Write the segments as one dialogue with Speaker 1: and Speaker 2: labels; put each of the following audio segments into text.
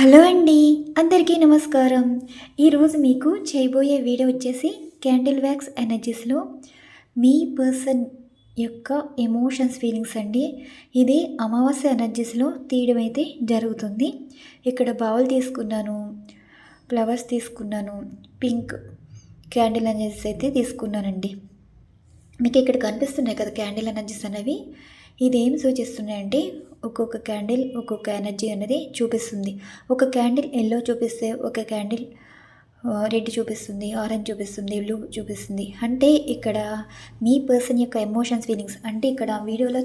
Speaker 1: Hello అండి అందరికీ నమస్కారం. ఈరోజు మీకు చేయబోయే వీడియో వచ్చేసి క్యాండిల్ వ్యాక్స్ ఎనర్జీస్లో మీ పర్సన్ యొక్క ఎమోషన్స్ ఫీలింగ్స్ అండి. ఇది అమావాస్య ఎనర్జీస్లో తీయడం అయితే జరుగుతుంది. ఇక్కడ బౌల్ తీసుకున్నాను ఫ్లవర్స్ తీసుకున్నాను పింక్ క్యాండిల్ ఎనర్జీస్ అయితే తీసుకున్నానండి. మీకు ఇక్కడ కనిపిస్తున్నాయి కదా క్యాండిల్ ఎనర్జీస్ అనేవి. ఇదేం సూచిస్తున్నాయంటే ఒక్కొక్క క్యాండిల్ ఒక్కొక్క ఎనర్జీ అనేది చూపిస్తుంది. ఒక క్యాండిల్ ఎల్లో చూపిస్తే ఒక క్యాండిల్ రెడ్ చూపిస్తుంది ఆరెంజ్ చూపిస్తుంది బ్లూ చూపిస్తుంది. అంటే ఇక్కడ మీ పర్సన్ యొక్క ఎమోషన్స్ ఫీలింగ్స్ అంటే ఇక్కడ వీడియోలో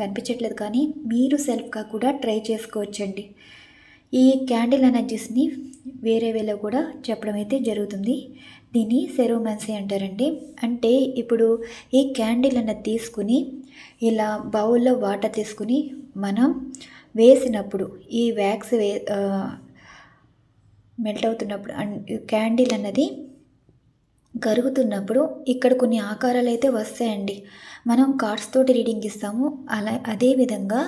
Speaker 1: కనిపించట్లేదు కానీ మీరు సెల్ఫ్గా కూడా ట్రై చేసుకోవచ్చండి. ఈ క్యాండిల్ ఎనర్జీస్ని వేరే వేలో కూడా చెప్పడం అయితే జరుగుతుంది. దీన్ని సెరోమాన్సీ అంటారండి. అంటే ఇప్పుడు ఈ క్యాండిల్ అన్నది తీసుకుని ఇలా బౌల్లో వాటర్ తీసుకుని మనం వేసినప్పుడు ఈ వ్యాక్స్ వే మెల్ట్ అవుతున్నప్పుడు అండ్ క్యాండిల్ అన్నది కరుగుతున్నప్పుడు ఇక్కడ కొన్ని ఆకారాలు అయితే వస్తాయండి. మనం కార్డ్స్ తోటి రీడింగ్ ఇస్తాము. అలా అదేవిధంగా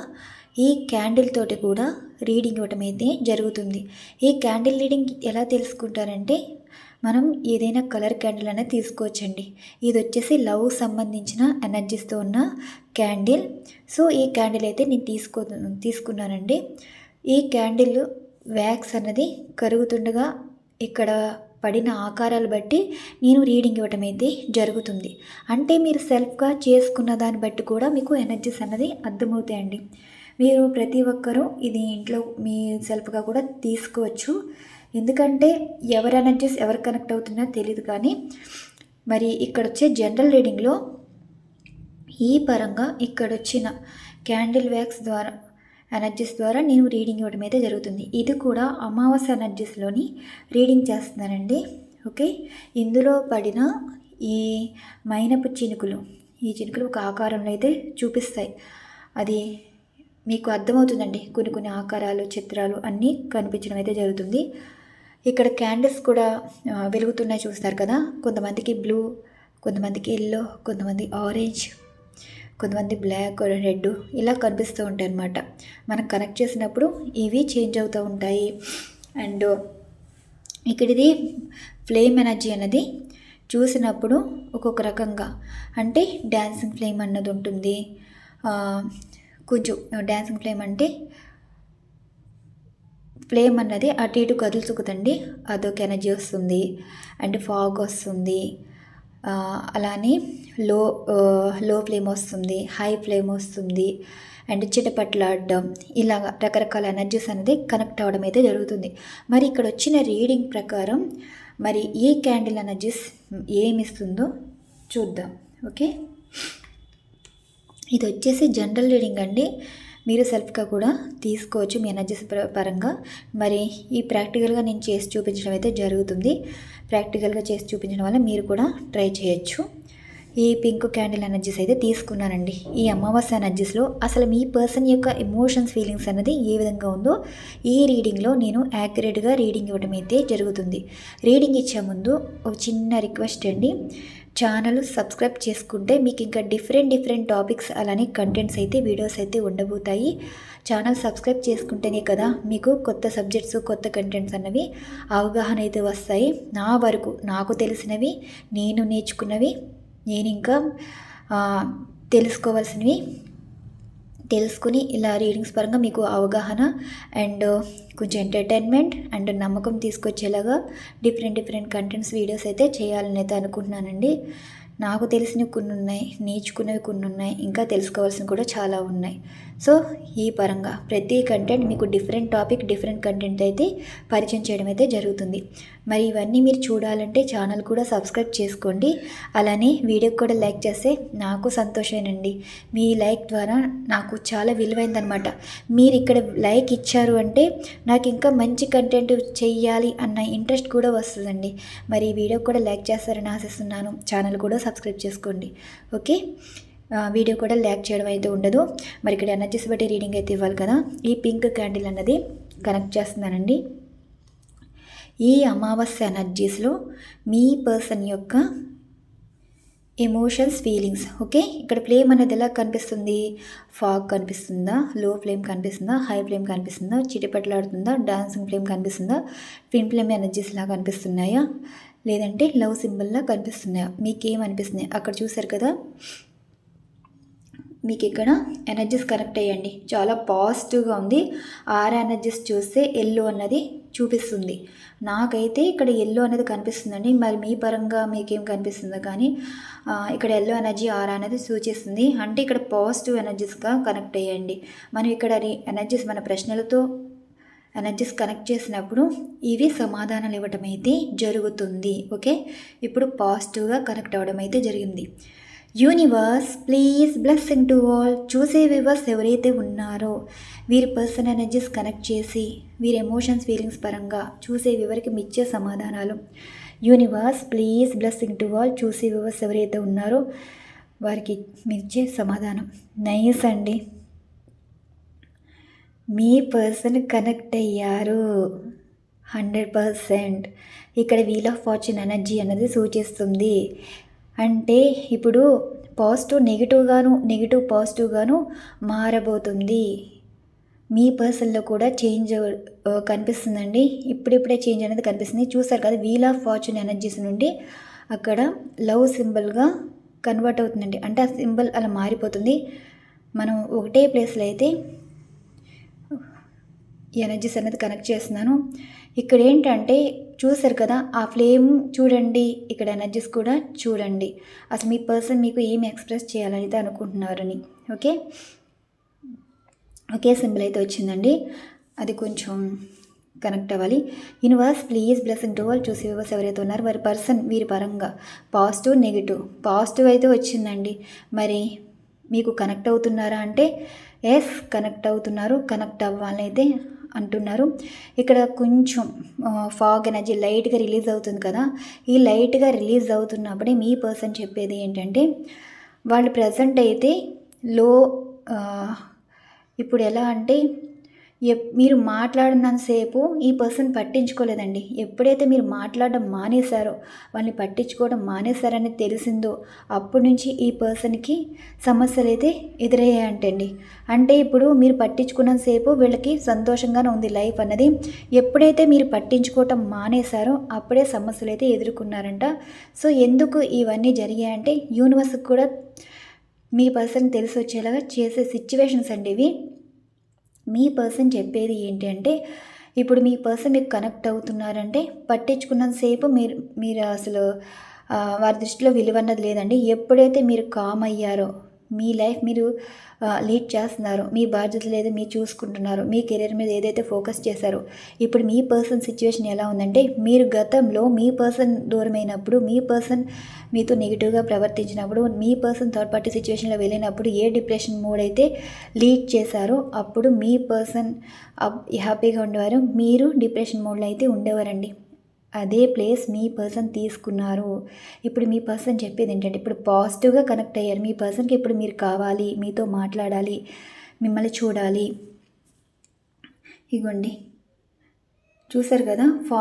Speaker 1: ఈ క్యాండిల్ తోటి కూడా రీడింగ్ ఇవ్వటం అయితే జరుగుతుంది. ఈ క్యాండిల్ రీడింగ్ ఎలా తెలుసుకుంటారంటే మనం ఏదైనా కలర్ క్యాండిల్ అనేది తీసుకోవచ్చండి. ఇది వచ్చేసి లవ్ సంబంధించిన ఎనర్జీస్తో ఉన్న క్యాండిల్. సో ఈ క్యాండిల్ అయితే నేను తీసుకో తీసుకున్నానండి. ఈ క్యాండిల్ వ్యాక్స్ అన్నది కరుగుతుండగా ఇక్కడ పడిన ఆకారాలు బట్టి నేను రీడింగ్ ఇవ్వటం అయితే జరుగుతుంది. అంటే మీరు సెల్ఫ్గా చేసుకున్న దాన్ని బట్టి కూడా మీకు ఎనర్జీస్ అన్నది అర్థమవుతాయండి. మీరు ప్రతి ఒక్కరూ ఇది ఇంట్లో మీ సెల్ఫ్గా కూడా తీసుకోవచ్చు. ఎందుకంటే ఎవరు ఎనర్జీస్ ఎవరు కనెక్ట్ అవుతున్నా తెలియదు కానీ మరి ఇక్కడ వచ్చే జనరల్ రీడింగ్లో ఈ పరంగా ఇక్కడ వచ్చిన క్యాండిల్ వ్యాక్స్ ద్వారా ఎనర్జీస్ ద్వారా నేను రీడింగ్ ఇవ్వడం అయితే జరుగుతుంది. ఇది కూడా అమావాస్య ఎనర్జీస్లోని రీడింగ్ చేస్తున్నానండి. ఓకే? ఇందులో పడిన ఈ మైనపు చినుకులు ఈ చినుకులు ఒక ఆకారంలో అయితే చూపిస్తాయి. అది మీకు అర్థమవుతుందండి. కొన్ని కొన్ని ఆకారాలు చిత్రాలు అన్నీ కనిపించడం అయితే జరుగుతుంది. ఇక్కడ క్యాండిల్స్ కూడా వెలుగుతున్నాయి చూస్తారు కదా. కొంతమందికి బ్లూ కొంతమందికి ఎల్లో కొంతమంది ఆరెంజ్ కొంతమంది బ్లాక్ రెడ్ ఇలా కనిపిస్తూ ఉంటాయి అన్నమాట మనం కనెక్ట్ చేసినప్పుడు ఇవి చేంజ్ అవుతూ ఉంటాయి. అండ్ ఇక్కడ ఇది ఫ్లేమ్ ఎనర్జీ అనేది చూసినప్పుడు ఒక్కొక్క రకంగా. అంటే డ్యాన్సింగ్ ఫ్లేమ్ అన్నది ఉంటుంది. కొంచెం డ్యాన్సింగ్ ఫ్లేమ్ అంటే ఫ్లేమ్ అన్నది అటు ఇటు కదులుచుకుతండి అదొక ఎనర్జీ వస్తుంది. అండ్ ఫాగ్ వస్తుంది. అలానే లో లో ఫ్లేమ్ వస్తుంది. హై ఫ్లేమ్ వస్తుంది. అండ్ చిటపట్లాడడం. ఇలాగ రకరకాల ఎనర్జీస్ అనేది కనెక్ట్ అవ్వడం అయితే జరుగుతుంది. మరి ఇక్కడ వచ్చిన రీడింగ్ ప్రకారం మరి ఏ క్యాండిల్ ఎనర్జీస్ ఏమిస్తుందో చూద్దాం. ఓకే? ఇది వచ్చేసి జనరల్ రీడింగ్ అండి. మీరు సెల్ఫ్గా కూడా తీసుకోవచ్చు మీ ఎనర్జీస్ పరంగా. మరి ఈ ప్రాక్టికల్గా నేను చేసి చూపించడం అయితే జరుగుతుంది. ప్రాక్టికల్గా చేసి చూపించడం వల్ల మీరు కూడా ట్రై చేయొచ్చు. ఈ పింక్ క్యాండిల్ ఎనర్జీస్ అయితే తీసుకున్నానండి. ఈ అమావాస్య ఎనర్జీస్లో అసలు మీ పర్సన్ యొక్క ఎమోషన్స్ ఫీలింగ్స్ అనేది ఏ విధంగా ఉందో ఈ రీడింగ్లో నేను యాక్యురేట్గా రీడింగ్ ఇవ్వడం అయితే జరుగుతుంది. రీడింగ్ ఇచ్చే ముందు ఒక చిన్న రిక్వెస్ట్ అండి. ఛానల్ సబ్స్క్రైబ్ చేసుకుంటే మీకు ఇంకా డిఫరెంట్ డిఫరెంట్ టాపిక్స్ అలానే కంటెంట్స్ అయితే వీడియోస్ అయితే ఉండబోతాయి. ఛానల్ సబ్స్క్రైబ్ చేసుకుంటేనే కదా మీకు కొత్త సబ్జెక్ట్స్ కొత్త కంటెంట్స్ అన్నవి అవగాహన అయితే వస్తాయి. నా వరకు నాకు తెలిసినవి నేను నేర్చుకున్నవి నేను ఇంకా తెలుసుకోవాల్సినవి తెలుసుకుని ఇలా రీడింగ్స్ పరంగా మీకు అవగాహన అండ్ uh, కొంచెం ఎంటర్టైన్మెంట్ అండ్ నమ్మకం తీసుకొచ్చేలాగా డిఫరెంట్ డిఫరెంట్ కంటెంట్స్ వీడియోస్ అయితే చేయాలని అయితే అనుకుంటున్నానండి. నాకు తెలిసినవి కొన్ని ఉన్నాయి నేర్చుకునేవి కొన్ని ఉన్నాయి ఇంకా తెలుసుకోవాల్సినవి కూడా చాలా ఉన్నాయి. సో ఈ పరంగా ప్రతి కంటెంట్ మీకు డిఫరెంట్ టాపిక్ డిఫరెంట్ కంటెంట్ అయితే పరిచయం చేయడం అయితే జరుగుతుంది. మరి ఇవన్నీ మీరు చూడాలంటే ఛానల్ కూడా సబ్స్క్రైబ్ చేసుకోండి. అలానే వీడియోకి కూడా లైక్ చేస్తే నాకు సంతోషమేనండి. మీ లైక్ ద్వారా నాకు చాలా విలువైందనమాట మీరు ఇక్కడ లైక్ ఇచ్చారు అంటే నాకు ఇంకా మంచి కంటెంట్ చెయ్యాలి అన్న ఇంట్రెస్ట్ కూడా వస్తుందండి. మరి ఈ వీడియో కూడా లైక్ చేస్తారని ఆశిస్తున్నాను. ఛానల్ కూడా సబ్స్క్రైబ్ చేసుకోండి. ఓకే వీడియో కూడా ల్యాక్ చేయడం అయితే ఉండదు. మరి ఇక్కడ ఎనర్జీస్ బట్టి రీడింగ్ అయితే ఇవ్వాలి కదా. ఈ పింక్ క్యాండిల్ అన్నది కనెక్ట్ చేస్తున్నానండి. ఈ అమావాస్య ఎనర్జీస్లో మీ పర్సన్ యొక్క ఎమోషన్స్ ఫీలింగ్స్ ఓకే ఇక్కడ ఫ్లేమ్ అనేది ఎలా కనిపిస్తుంది? ఫాగ్ కనిపిస్తుందా? లో ఫ్లేమ్ కనిపిస్తుందా? హై ఫ్లేమ్ కనిపిస్తుందా? చిటిపట్లాడుతుందా? డాన్సింగ్ ఫ్లేమ్ కనిపిస్తుందా? ట్విన్ ఫ్లేమ్ ఎనర్జీస్ లా కనిపిస్తున్నాయా? లేదంటే లవ్ సింబల్లా కనిపిస్తున్నాయా? మీకేం అనిపిస్తుంది అక్కడ చూసారు కదా? మీకు ఇక్కడ ఎనర్జీస్ కనెక్ట్ అయ్యండి. చాలా పాజిటివ్గా ఉంది. ఆర్ ఎనర్జీస్ చూస్తే ఎల్లో అన్నది చూపిస్తుంది. నాకైతే ఇక్కడ ఎల్లో అనేది కనిపిస్తుందండి. మరి మీ పరంగా మీకేం కనిపిస్తుందో కానీ ఇక్కడ ఎల్లో ఎనర్జీ ఆర్ అనేది సూచిస్తుంది. అంటే ఇక్కడ పాజిటివ్ ఎనర్జీస్గా కనెక్ట్ అయ్యండి. మనం ఇక్కడ ఎనర్జీస్ మన ప్రశ్నలతో ఎనర్జీస్ కనెక్ట్ చేసినప్పుడు ఇవి సమాధానాలు ఇవ్వటం అయితే జరుగుతుంది. ఓకే? ఇప్పుడు పాజిటివ్గా కనెక్ట్ అవ్వడం అయితే జరిగింది. Universe please blessing to all చూసే వివర్స్ ఎవరైతే ఉన్నారో వీరి పర్సన్ ఎనర్జీస్ కనెక్ట్ చేసి వీరి ఎమోషన్స్ ఫీలింగ్స్ పరంగా చూసే వివరికి మిచ్చే సమాధానాలు. Universe please blessing to all చూసే వివర్స్ ఎవరైతే ఉన్నారో వారికి మిచ్చే సమాధానం. నైస్ అండి. మీ పర్సన్ కనెక్ట్ అయ్యారు. హండ్రెడ్ పర్సెంట్ ఇక్కడ వీల్ ఆఫ్ ఫార్చ్యూన్ ఎనర్జీ అనేది సూచిస్తుంది. అంటే ఇప్పుడు పాజిటివ్ నెగిటివ్గాను నెగిటివ్ పాజిటివ్గాను మారబోతుంది. మీ పర్సన్లో కూడా చేంజ్ కనిపిస్తుందండి. ఇప్పుడిప్పుడే చేంజ్ అనేది కనిపిస్తుంది. చూసారు కదా వీల్ ఆఫ్ ఫార్చ్యూన్ ఎనర్జీస్ నుండి అక్కడ లవ్ సింబల్గా కన్వర్ట్ అవుతుందండి. అంటే ఆ సింబల్ అలా మారిపోతుంది. మనం ఒకటే ప్లేస్లో అయితే ఎనర్జీస్ అనేది కనెక్ట్ చేస్తున్నాను. ఇక్కడ ఏంటంటే చూసారు కదా ఆ ఫ్లేమ్ చూడండి ఇక్కడ ఎనర్జీస్ కూడా చూడండి. అసలు మీ పర్సన్ మీకు ఏమి ఎక్స్ప్రెస్ చేయాలని అనుకుంటున్నారని. ఓకే? ఒకే సింబల్ అయితే వచ్చిందండి. అది కొంచెం కనెక్ట్ అవ్వాలి. యూనివర్స్ ప్లీజ్ బ్లెస్సింగ్ టు వాళ్ళు చూసి వివర్స్ ఎవరైతే ఉన్నారో వారి పర్సన్ వీరి పరంగా పాజిటివ్ నెగిటివ్. పాజిటివ్ అయితే వచ్చిందండి. మరి మీకు కనెక్ట్ అవుతున్నారా అంటే ఎస్ కనెక్ట్ అవుతున్నారు. కనెక్ట్ అవ్వాలని అయితే అంటున్నారు. ఇక్కడ కొంచెం ఫాగ్ ఎనర్జీ లైట్గా రిలీజ్ అవుతుంది కదా. ఈ లైట్గా రిలీజ్ అవుతున్నప్పుడే మీ పర్సన్ చెప్పేది ఏంటంటే వాళ్ళు ప్రజెంట్ అయితే లో ఇప్పుడు ఎలా అంటే మీరు మాట్లాడినంతసేపు ఈ పర్సన్ పట్టించుకోలేదండి. ఎప్పుడైతే మీరు మాట్లాడడం మానేశారో వాళ్ళని పట్టించుకోవడం మానేశారని తెలిసిందో అప్పటి నుంచి ఈ పర్సన్కి సమస్యలు అయితే ఎదురయ్యాయంటండి. అంటే ఇప్పుడు మీరు పట్టించుకున్నంతసేపు వీళ్ళకి సంతోషంగానే ఉంది లైఫ్ అన్నది. ఎప్పుడైతే మీరు పట్టించుకోవటం మానేశారో అప్పుడే సమస్యలు అయితే ఎదుర్కొన్నారంట. సో ఎందుకు ఇవన్నీ జరిగాయంటే యూనివర్స్కి కూడా మీ పర్సన్ తెలిసి వచ్చేలాగా చేసే సిచ్యువేషన్స్ అండి ఇవి. మీ పర్సన్ చెప్పేది ఏంటి అంటే ఇప్పుడు మీ పర్సన్ మీకు కనెక్ట్ అవుతున్నారంటే పట్టించుకున్నంతసేపు మీరు మీరు అసలు వారి దృష్టిలో విలువ అన్నది లేదండి. ఎప్పుడైతే మీరు కామ్ అయ్యారో మీ లైఫ్ మీరు లీడ్ చేస్తున్నారు. మీ బాధ్యతలు ఏదో మీరు చూసుకుంటున్నారు. మీ కెరీర్ మీద ఏదైతే ఫోకస్ చేశారో ఇప్పుడు మీ పర్సన్ సిచ్యువేషన్ ఎలా ఉందంటే మీరు గతంలో మీ పర్సన్ దూరమైనప్పుడు మీ పర్సన్ మీతో నెగిటివ్గా ప్రవర్తించినప్పుడు మీ పర్సన్ థర్డ్ పార్టీ సిచ్యువేషన్లో వెళ్ళినప్పుడు ఏ డిప్రెషన్ మోడ్ అయితే లీడ్ చేశారో అప్పుడు మీ పర్సన్ హ్యాపీగా ఉండేవారు. మీరు డిప్రెషన్ మోడ్లో అయితే ఉండేవారండి. అదే ప్లేస్ మీ పర్సన్ తీసుకున్నారు. ఇప్పుడు మీ పర్సన్ చెప్పేది ఏంటంటే ఇప్పుడు పాజిటివ్గా కనెక్ట్ అయ్యారు. మీ పర్సన్కి ఇప్పుడు మీరు కావాలి మీతో మాట్లాడాలి మిమ్మల్ని చూడాలి. ఇగోండి. చూసారు కదా ఫా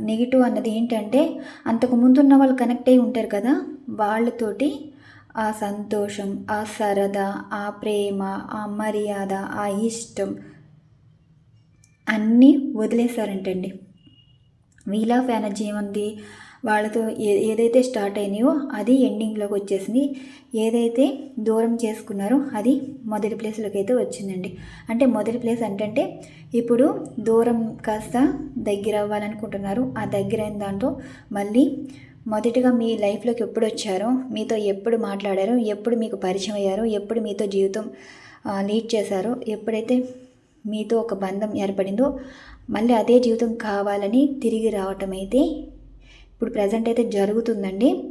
Speaker 1: నెగిటివ్ అన్నది ఏంటంటే అంతకు ముందున్న వాళ్ళు కనెక్ట్ అయి ఉంటారు కదా వాళ్ళతోటి ఆ సంతోషం ఆ సరదా ఆ ప్రేమ ఆ మర్యాద ఆ ఇష్టం అన్నీ వదిలేశారంటండి. మీలా ఆఫ్ ఏముంది? వాళ్ళతో ఏ ఏదైతే స్టార్ట్ అయినాయో అది ఎండింగ్లోకి వచ్చేసింది. ఏదైతే దూరం చేసుకున్నారో అది మొదటి ప్లేస్లోకి అయితే వచ్చిందండి. అంటే మొదటి ప్లేస్ అంటే ఇప్పుడు దూరం కాస్త దగ్గర అవ్వాలనుకుంటున్నారు. ఆ దగ్గర అయిన దాంట్లో మళ్ళీ మొదటిగా మీ లైఫ్లోకి ఎప్పుడు వచ్చారో మీతో ఎప్పుడు మాట్లాడారో ఎప్పుడు మీకు పరిచయం అయ్యారో ఎప్పుడు మీతో జీవితం లీడ్ చేశారో ఎప్పుడైతే మీతో ఒక బంధం ఏర్పడిందో మళ్ళీ అదే జీవితం కావాలని తిరిగి రావటం అయితే ఇప్పుడు ప్రజెంట్ అయితే జరుగుతుందండి.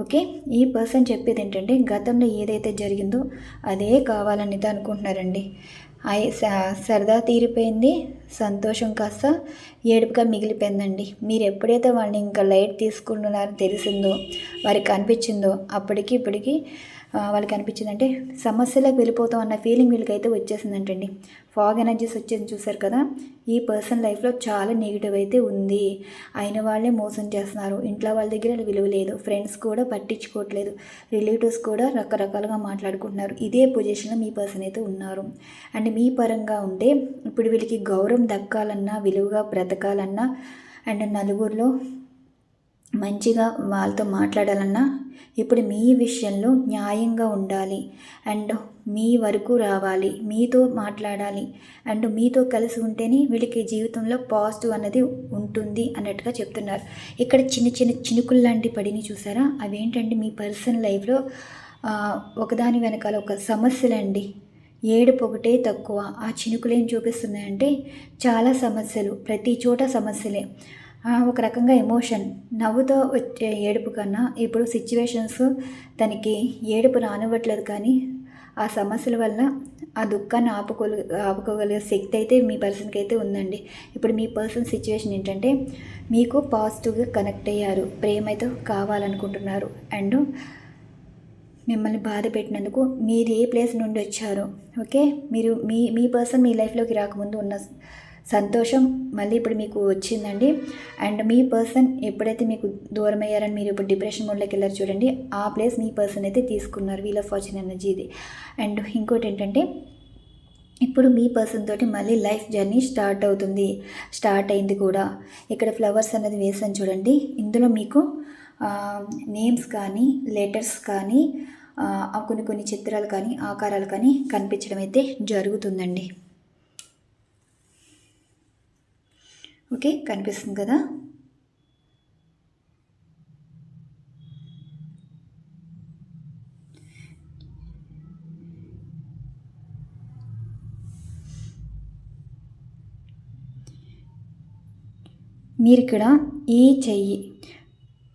Speaker 1: ఓకే? ఈ పర్సన్ చెప్పేది ఏంటంటే గతంలో ఏదైతే జరిగిందో అదే కావాలని అనుకుంటున్నారండి. అయి స- సరదా తీరిపోయింది సంతోషం కాస్త ఏడుపుగా మిగిలిపోయిందండి. మీరు ఎప్పుడైతే వాళ్ళని ఇంకా లైట్ తీసుకుంటున్నారని తెలిసిందో వారికి అనిపించిందో అప్పటికి ఇప్పటికీ వాళ్ళకి అనిపించిందంటే సమస్యలకు వెళ్ళిపోతాం అన్న ఫీలింగ్ వీళ్ళకైతే వచ్చేసిందంటండి. ఫాగ్ ఎనర్జీస్ వచ్చేసి చూసారు కదా? ఈ పర్సన్ లైఫ్లో చాలా నెగిటివ్ అయితే ఉంది. అయిన వాళ్ళే మోసం చేస్తున్నారు. ఇంట్లో వాళ్ళ దగ్గర విలువ లేదు. ఫ్రెండ్స్ కూడా పట్టించుకోవట్లేదు. రిలేటివ్స్ కూడా రకరకాలుగా మాట్లాడుకుంటున్నారు. ఇదే పొజిషన్లో మీ పర్సన్ అయితే ఉన్నారు. అండ్ మీ పరంగా ఉంటే ఇప్పుడు వీళ్ళకి గౌరవం దక్కాలన్నా విలువగా బ్రతకాలన్నా అండ్ నలుగురిలో మంచిగా వాళ్ళతో మాట్లాడాలన్నా ఇప్పుడు మీ విషయంలో న్యాయంగా ఉండాలి. అండ్ మీ వరకు రావాలి. మీతో మాట్లాడాలి. అండ్ మీతో కలిసి ఉంటేనే వీళ్ళకి జీవితంలో పాజిటివ్ అనేది ఉంటుంది అన్నట్టుగా చెప్తున్నారు. ఇక్కడ చిన్న చిన్న చినుకులు లాంటి పడిని చూసారా? అవేంటంటే మీ పర్సనల్ లైఫ్లో ఒకదాని వెనకాల ఒక సమస్యలండి ఏడుపు ఒకటే తక్కువ. ఆ చినుకులు ఏం చూపిస్తున్నాయంటే చాలా సమస్యలు. ప్రతి చోట సమస్యలే. ఒక రకంగా ఎమోషన్. నవ్వుతో వచ్చే ఏడుపు కన్నా ఇప్పుడు సిచ్యువేషన్స్ తనకి ఏడుపు రానివ్వట్లేదు కానీ ఆ సమస్యల వల్ల ఆ దుఃఖాన్ని ఆపుకోలు ఆపుకోగలిగే శక్తి అయితే మీ పర్సన్కి అయితే ఉందండి. ఇప్పుడు మీ పర్సన్ సిచ్యువేషన్ ఏంటంటే మీకు పాజిటివ్గా కనెక్ట్ అయ్యారు. ప్రేమతో కావాలనుకుంటున్నారు. అండ్ మిమ్మల్ని బాధ పెట్టినందుకు మీరు ఏ ప్లేస్ నుండి వచ్చారు? ఓకే? మీరు మీ మీ పర్సన్ మీ లైఫ్లోకి రాకముందు ఉన్న సంతోషం మళ్ళీ ఇప్పుడు మీకు వచ్చిందండి. అండ్ మీ పర్సన్ ఎప్పుడైతే మీకు దూరం అయ్యారని మీరు ఇప్పుడు డిప్రెషన్ మోడ్లోకి వెళ్ళారు చూడండి ఆ ప్లేస్ మీ పర్సన్ అయితే తీసుకున్నారు. వీల్ ఆఫ్ ఫార్చ్యూన్ ఎనర్జీ ఇది. అండ్ ఇంకోటి ఏంటంటే ఇప్పుడు మీ పర్సన్ తోటి మళ్ళీ లైఫ్ జర్నీ స్టార్ట్ అవుతుంది. స్టార్ట్ అయింది కూడా. ఇక్కడ ఫ్లవర్స్ అనేది వేసాను చూడండి. ఇందులో మీకు నేమ్స్ కానీ లెటర్స్ కానీ కొన్ని కొన్ని చిత్రాలు కానీ ఆకారాలు కానీ కనిపించడం అయితే జరుగుతుందండి. ఓకే కనిపిస్తుంది కదా? మీరు ఇక్కడ ఈ చెయ్యి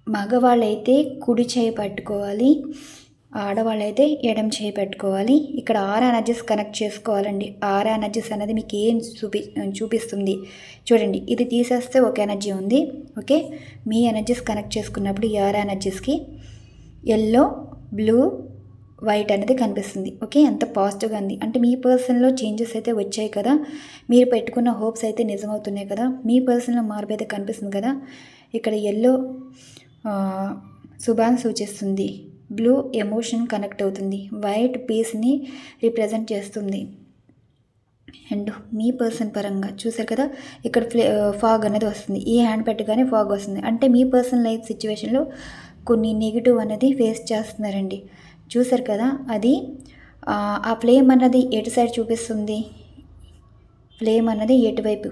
Speaker 1: మగవాళ్ళైతే కుడి చేయి పట్టుకోవాలి. ఆడవాళ్ళైతే ఎడం చేయి పెట్టుకోవాలి. ఇక్కడ ఆర్ ఎనర్జీస్ కనెక్ట్ చేసుకోవాలండి. ఆర్ ఎనర్జీస్ అనేది మీకు ఏం చూపి చూపిస్తుంది? చూడండి. ఇది తీసేస్తే ఒక ఎనర్జీ ఉంది. ఓకే? మీ ఎనర్జీస్ కనెక్ట్ చేసుకున్నప్పుడు ఈ ఆర్ ఎనర్జీస్కి ఎల్లో బ్లూ వైట్ అనేది కనిపిస్తుంది. ఓకే? ఎంత పాజిటివ్గా ఉంది. అంటే మీ పర్సన్లో చేంజెస్ అయితే వచ్చాయి కదా. మీరు పెట్టుకున్న హోప్స్ అయితే నిజమవుతున్నాయి కదా. మీ పర్సన్లో మార్పు అయితే కనిపిస్తుంది కదా. ఇక్కడ ఎల్లో శుభాన్ని సూచిస్తుంది. బ్లూ ఎమోషన్ కనెక్ట్ అవుతుంది. వైట్ పీస్ని రిప్రజెంట్ చేస్తుంది. అండ్ మీ పర్సన్ పరంగా చూసారు కదా ఇక్కడ ఫ్లే ఫాగ్ అనేది వస్తుంది. ఈ హ్యాండ్ పెట్టగానే ఫాగ్ వస్తుంది. అంటే మీ పర్సన్ లైఫ్ సిచ్యువేషన్లో కొన్ని నెగిటివ్ అనేది ఫేస్ చేస్తున్నారండి. చూసారు కదా అది ఆ, ఫ్లేమ్ అన్నది ఎటు సైడ్ చూపిస్తుంది? ఫ్లేమ్ అన్నది ఎటువైపు?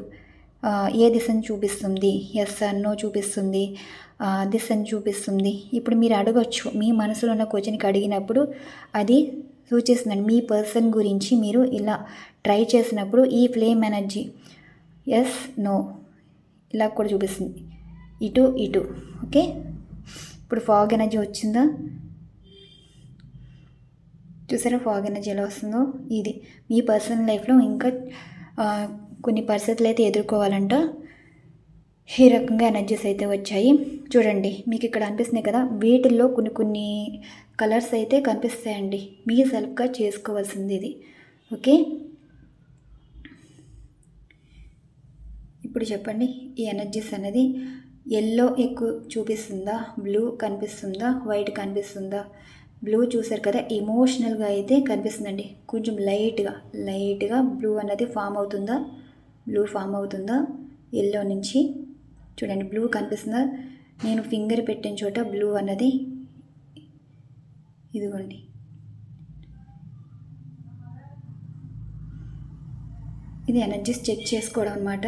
Speaker 1: ఏ దిశను చూపిస్తుంది? ఎస్ నో చూపిస్తుంది. దిశను చూపిస్తుంది. ఇప్పుడు మీరు అడగచ్చు. మీ మనసులో ఉన్న క్వశ్చన్కి అడిగినప్పుడు అది సూచిస్తుందండి. మీ పర్సన్ గురించి మీరు ఇలా ట్రై చేసినప్పుడు ఈ ఫ్లేమ్ ఎనర్జీ ఎస్ నో ఇలా కూడా చూపిస్తుంది. ఇటు ఇటు ఓకే ఇప్పుడు ఫాగ్ ఎనర్జీ వచ్చిందా? చూసారా? ఫాగ్ ఎనర్జీ ఎలా వస్తుందో? ఇది. మీ పర్సనల్ లైఫ్లో ఇంకా కొన్ని పరిస్థితులు అయితే ఎదుర్కోవాలంట. ఈ రకంగా ఎనర్జీస్ అయితే వచ్చాయి. చూడండి మీకు ఇక్కడ అనిపిస్తున్నాయి కదా? వీటిల్లో కొన్ని కొన్ని కలర్స్ అయితే కనిపిస్తాయండి. మీ సెల్ఫ్గా చేసుకోవాల్సింది ఇది. ఓకే? ఇప్పుడు చెప్పండి ఈ ఎనర్జీస్ అనేది ఎల్లో ఎక్కువ చూపిస్తుందా? బ్లూ కనిపిస్తుందా? వైట్ కనిపిస్తుందా? బ్లూ చూసారు కదా ఎమోషనల్గా అయితే కనిపిస్తుందండి. కొంచెం లైట్గా లైట్గా బ్లూ అన్నది ఫామ్ అవుతుందా? బ్లూ ఫామ్ అవుతుందా? ఎల్లో నుంచి. చూడండి బ్లూ కనిపిస్తుందా? నేను ఫింగర్ పెట్టిన చోట బ్లూ అన్నది. ఇదిగోండి. ఇది ఎనర్జీస్ చెక్ చేసుకోవడం అనమాట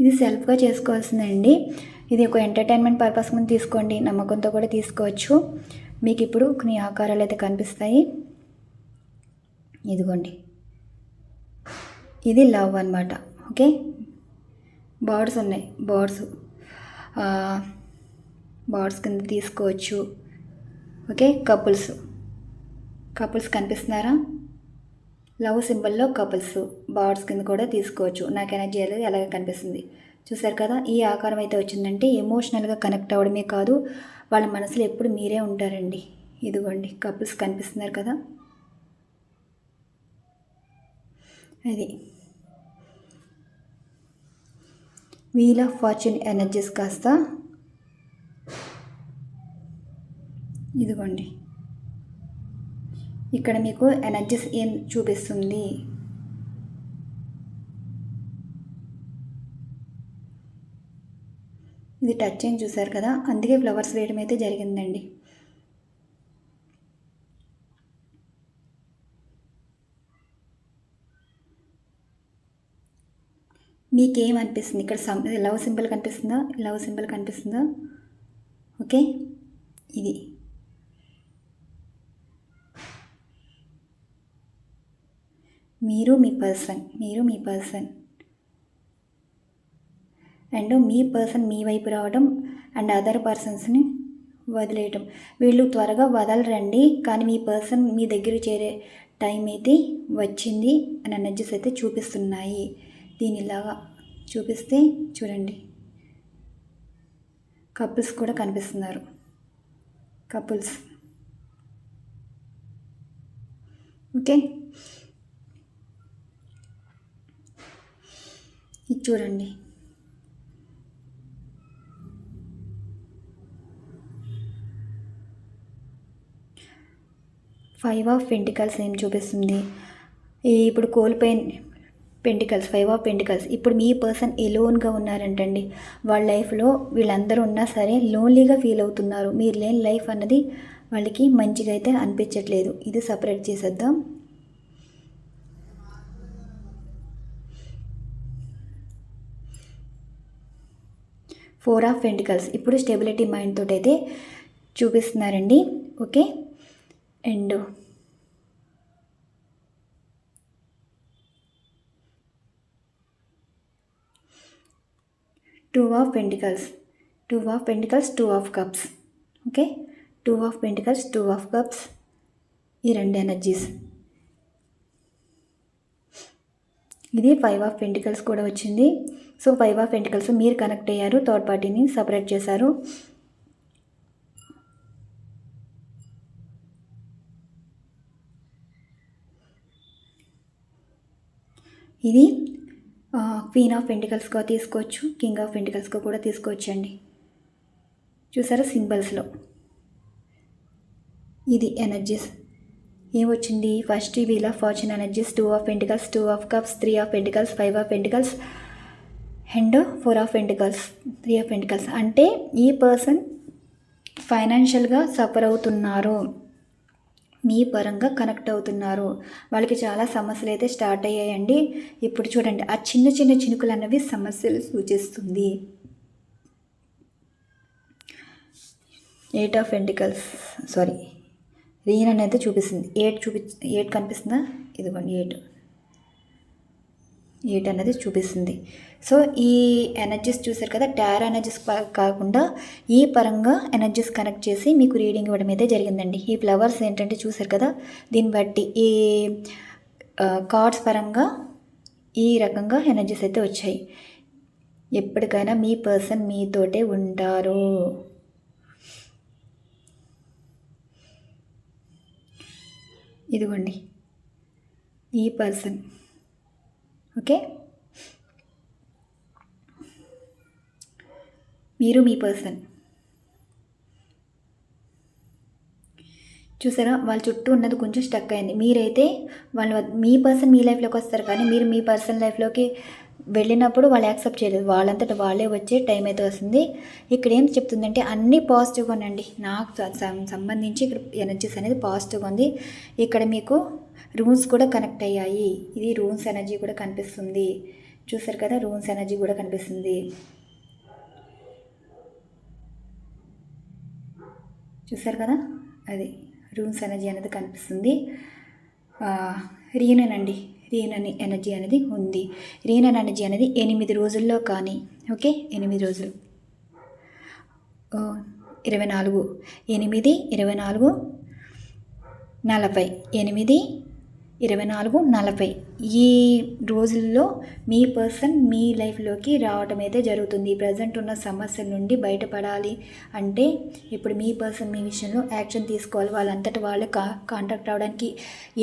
Speaker 1: ఇది సెల్ఫ్గా చేసుకోవాల్సిందండి. ఇది ఒక ఎంటర్టైన్మెంట్ పర్పస్ ముందు తీసుకోండి. నమ్మకంతో కూడా తీసుకోవచ్చు. మీకు ఇప్పుడు కొన్ని ఆకారాలు అయితే కనిపిస్తాయి. ఇదిగోండి. ఇది లవ్ అనమాట ఓకే? బర్డ్స్ ఉన్నాయి. బర్డ్స్ బర్డ్స్ కింద తీసుకోవచ్చు. ఓకే? కపుల్స్ కపుల్స్ కనిపిస్తున్నారా? లవ్ సింబల్లో కపుల్స్ బార్డ్స్ కింద కూడా తీసుకోవచ్చు. నాకు ఎనర్జీ అనేది అలాగే కనిపిస్తుంది? చూసారు కదా ఈ ఆకారం అయితే వచ్చిందంటే ఎమోషనల్గా కనెక్ట్ అవ్వడమే కాదు వాళ్ళ మనసులో ఎప్పుడు మీరే ఉంటారండి. ఇదిగోండి కపుల్స్ కనిపిస్తున్నారు కదా. అది. వీల్ ఆఫ్ ఫార్చ్యూన్ ఎనర్జీస్ కాస్త. ఇదిగోండి. ఇక్కడ మీకు ఎనర్జీస్ ఏం చూపిస్తుంది? ఇది టచ్ చేంజ్ చూసారు కదా? అందుకే ఫ్లవర్స్ వేయడం అయితే జరిగిందండి. మీకేమనిపిస్తుంది? ఇక్కడ సమ్ లవ్ సింబల్ కనిపిస్తుందా? లవ్ సింబల్ కనిపిస్తుందా? ఓకే. ఇది. మీరు మీ పర్సన్ మీరు మీ పర్సన్. అండ్ మీ పర్సన్ మీ వైపు రావడం అండ్ అదర్ పర్సన్స్ని వదిలేయటం. వీళ్ళు త్వరగా వదలరండి కానీ మీ పర్సన్ మీ దగ్గర చేరే టైం అయితే వచ్చింది అని ఎనర్జీస్ అయితే చూపిస్తున్నాయి. దీనిలాగా చూపిస్తే చూడండి. కపుల్స్ కూడా కనిపిస్తున్నారు. కపుల్స్. ఓకే? ఇది చూడండి. ఫైవ్ ఆఫ్ పెంటికల్స్ ఏం చూపిస్తుంది? ఈ ఇప్పుడు కోల్పోయిన పెంటికల్స్ ఫైవ్ ఆఫ్ పెంటికల్స్ ఇప్పుడు మీ పర్సన్ ఎలోన్గా ఉన్నారంటండి. వాళ్ళ లైఫ్లో వీళ్ళందరూ ఉన్నా సరే లోన్లీగా ఫీల్ అవుతున్నారు. మీరు లేని లైఫ్ అన్నది వాళ్ళకి మంచిగా అయితే అనిపించట్లేదు. ఇది సపరేట్ చేసేద్దాం. ఫోర్ ఆఫ్ వెంటికల్స్ ఇప్పుడు స్టెబిలిటీ మైండ్ తోటి అయితే చూపిస్తున్నారండి. Okay and two of pentacles two of pentacles two of cups okay two of pentacles two of cups ఈ రెండు ఎనర్జీస్ ఇది ఫైవ్ ఆఫ్ పెంటికల్స్ కూడా వచ్చింది. సో ఫైవ్ ఆఫ్ పెంటికల్స్ మీరు connect అయ్యారు థర్డ్ పార్టీని సపరేట్ చేశారు. ఇది క్వీన్ ఆఫ్ పెంటికల్స్గా తీసుకోవచ్చు కింగ్ ఆఫ్ పెంటికల్స్గా కూడా తీసుకోవచ్చు అండి చూసారా సింబల్స్లో? ఇది ఎనర్జీస్ ఏమొచ్చింది? First wheel of fortune energies two of pentacles two of cups three of pentacles five of pentacles and four of pentacles three of pentacles అంటే ఈ పర్సన్ ఫైనాన్షియల్గా సఫర్ అవుతున్నారు. మీ పరంగా కనెక్ట్ అవుతున్నారు. వాళ్ళకి చాలా సమస్యలు అయితే స్టార్ట్ అయ్యాయండి. ఇప్పుడు చూడండి ఆ చిన్న చిన్న చినుకులు అన్నవి సమస్యలు సూచిస్తుంది. Eight of pentacles sorry rain అనేది చూపిస్తుంది. ఎయిట్ చూపి ఎయిట్ కనిపిస్తుందా? ఇదిగోండి ఎయిట్ ఎయిట్ అనేది చూపిస్తుంది. సో ఈ ఎనర్జీస్ చూసారు కదా? టార్ ఎనర్జీస్ కాకుండా ఈ పరంగా ఎనర్జీస్ కనెక్ట్ చేసి మీకు రీడింగ్ ఇవ్వడం అయితే జరిగిందండి. ఈ ఫ్లవర్స్ ఏంటంటే చూసారు కదా? దీన్ని బట్టి ఈ కార్డ్స్ పరంగా ఈ రకంగా ఎనర్జీస్ అయితే వచ్చాయి. ఎప్పటికైనా మీ పర్సన్ మీతోటే ఉంటారు. ఇదిగోండి. ఈ పర్సన్ ఓకే? మీరు మీ పర్సన్ చూసారా? వాళ్ళ చుట్టూ ఉన్నది కొంచెం స్టక్ అయింది. మీరైతే వాళ్ళ మీ పర్సన్ మీ లైఫ్లోకి వస్తారు కానీ మీరు మీ పర్సన్ లైఫ్లోకి వెళ్ళినప్పుడు వాళ్ళు యాక్సెప్ట్ చేయలేదు. వాళ్ళంతట వాళ్ళే వచ్చే టైం అయితే వస్తుంది. ఇక్కడ ఏం చెప్తుందంటే అన్నీ పాజిటివ్గా ఉండండి. నాకు సంబంధించి ఇక్కడ ఎనర్జీస్ అనేది పాజిటివ్గా ఉంది. ఇక్కడ మీకు రూమ్స్ కూడా కనెక్ట్ అయ్యాయి. ఇది రూమ్స్ ఎనర్జీ కూడా కనిపిస్తుంది. చూసారు కదా రూమ్స్ ఎనర్జీ కూడా కనిపిస్తుంది. చూసారు కదా? అది రూమ్స్ ఎనర్జీ అనేది కనిపిస్తుంది. రీయూనియన్ అండి. రీనని ఎనర్జీ అనేది ఉంది. రీనన్ ఎనర్జీ అనేది ఎనిమిది రోజుల్లో కానీ ఓకే? ఎనిమిది రోజులు. ఇరవై నాలుగు. ఎనిమిది ఇరవై నాలుగు నలభై. ఎనిమిది ఇరవై నాలుగు నలభై. ఈ రోజుల్లో మీ పర్సన్ మీ లైఫ్లోకి రావటం అయితే జరుగుతుంది. ప్రజెంట్ ఉన్న సమస్యల నుండి బయటపడాలి అంటే ఇప్పుడు మీ పర్సన్ మీ విషయంలో యాక్షన్ తీసుకోవాలి. వాళ్ళంతటి వాళ్ళు కా కాంటాక్ట్ రావడానికి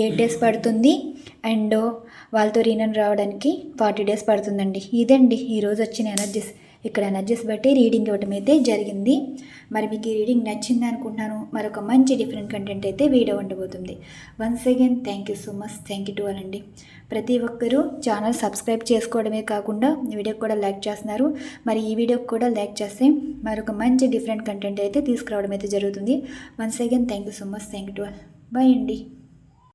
Speaker 1: ఎయిట్ డేస్ పడుతుంది అండ్ వాళ్ళతో రీనన్ రావడానికి ఫార్టీ డేస్ పడుతుందండి. ఇదండి ఈరోజు వచ్చిన ఎనర్జీస్. ఇక్కడ ఎనర్జీస్ బట్టి రీడింగ్ ఇవ్వటం అయితే జరిగింది. మరి మీకు ఈ రీడింగ్ నచ్చింది అనుకుంటున్నాను. మరొక మంచి డిఫరెంట్ కంటెంట్ అయితే వీడియో ఉండబోతుంది. Once again thank you so much thank you to అండి. ప్రతి ఒక్కరూ ఛానల్ సబ్స్క్రైబ్ చేసుకోవడమే కాకుండా వీడియోకి కూడా లైక్ చేస్తున్నారు. మరి ఈ వీడియోకి కూడా లైక్ చేస్తే మరొక మంచి డిఫరెంట్ కంటెంట్ అయితే తీసుకురావడం అయితే జరుగుతుంది. Once again thank you so much thank you to all bye అండి.